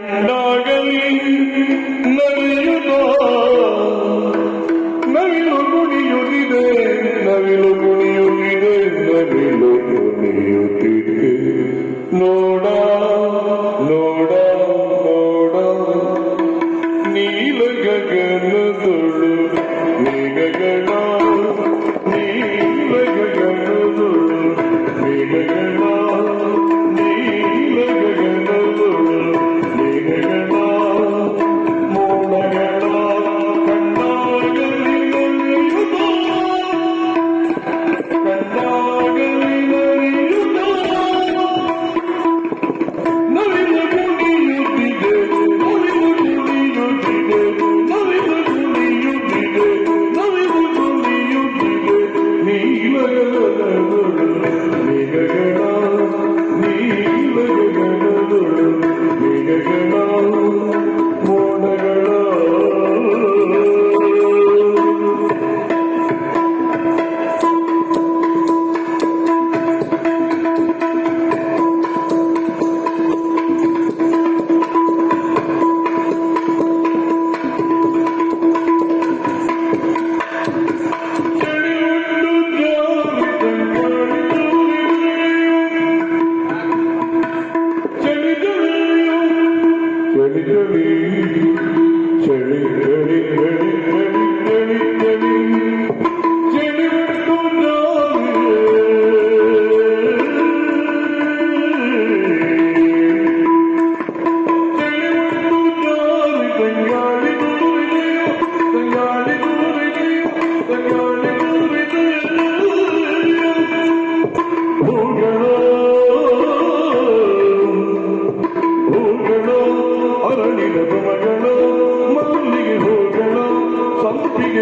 ಕಣ್ಣಾಗಲಿ ನವಿಯುನೋ ನವಿಲು ಗುಣಿಯುತ್ತಿದೆ ನವಿಲು ಗುಣಿಯುತ್ತಿದೆ ನವಿಲು ಗುಣಿಯುತ್ತಿದೆ ನೋಡ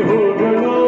Guru